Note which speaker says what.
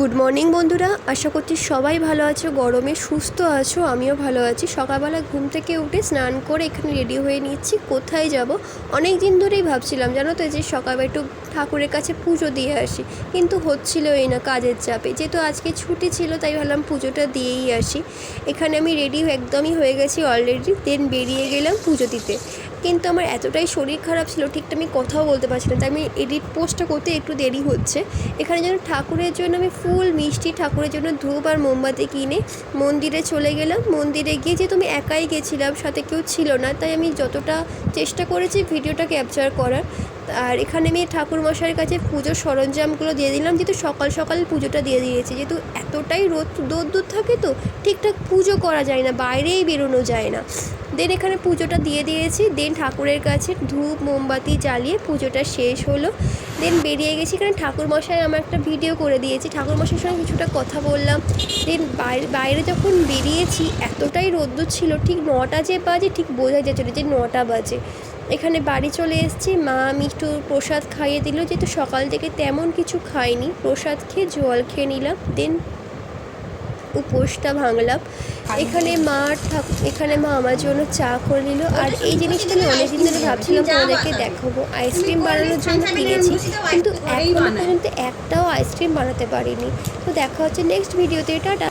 Speaker 1: Good morning বন্ধুরা। আশা করছি সবাই ভালো আছো, গরমে সুস্থ আছো, আমিও ভালো আছি। সকালবেলা ঘুম থেকে উঠে স্নান করে এখানে রেডি হয়ে নিচ্ছি, কোথায় যাব? অনেক দিন ধরেই ভাবছিলাম, জানো তো যে সকালবেলা একটু ঠাকুরের কাছে পুজো দিয়ে আসি, কিন্তু হচ্ছিলই না কাজের চাপে। যেহেতু আজকে ছুটি ছিল, তাই ভাবলাম পুজোটা দিয়েই আসি। এখানে আমি রেডি একদমই হয়ে গেছি অলরেডি দেন বেরিয়ে গেলাম পুজো দিতে। কিন্তু আমার এতটাই শরীর খারাপ ছিল ঠিকটা আমি কথাও বলতে পারছি না। তাই আমি এডিট পোস্টটা করতে একটু দেরি হচ্ছে। এখানে যেন ঠাকুরের জন্য আমি ফুল মিষ্টি ঠাকুরের জন্য ধূপ আর মোমবাতি কিনে মন্দিরে চলে গেলাম। মন্দিরে গিয়ে যেহেতু আমি একাই গেছিলাম, সাথে কেউ ছিল না, তাই আমি যতটা চেষ্টা করেছি ভিডিওটা ক্যাপচার করার। আর এখানে আমি ঠাকুর মশাইয়ের কাছে পুজোর সরঞ্জামগুলো দিয়ে দিলাম, যেহেতু সকাল সকাল পুজোটা দিয়ে দিয়েছি, যেহেতু এতটাই রোদ রোদ দূর থাকে তো, ঠিকঠাক পুজো করা যায় না, বাইরেই বেরোনো যায় না। দেন এখানে পুজোটা দিয়ে দিয়েছি দেন ঠাকুরের কাছে ধূপ, মোমবাতি জ্বালিয়ে পুজোটা শেষ হলো। দেন বেরিয়ে গেছি, এখানে ঠাকুরমশাই আমার একটা ভিডিও করে দিয়েছি, ঠাকুরমশাইয়ের সঙ্গে কিছুটা কথা বললাম। দেন বাইরে বাইরে যখন বেরিয়েছি, এতটাই রোদ্দুর ছিল, ঠিক নটা যে বাজে, ঠিক বোঝা যাচ্ছিল যে নটা বাজে। এখানে বাড়ি চলে এসেছি। মা আমি একটু প্রসাদ খাইয়ে দিল, যেহেতু সকাল থেকে তেমন কিছু খাইনি। প্রসাদ খেয়ে জল খেয়ে নিলাম দেন উপোসটা ভাঙলাম। এখানে মা ঠাকুর এখানে মা আমার জন্য চা করে নিল। আর এই জিনিসটা আমি অনেকদিন ধরে ভাবছিলাম তোমাদেরকে দেখাবো। আইসক্রিম বানানোর জন্য কিনেছি, কিন্তু এখনও পর্যন্ত একটাও আইসক্রিম বানাতে পারিনি। তো দেখা হচ্ছে নেক্সট ভিডিওতে, টাটা।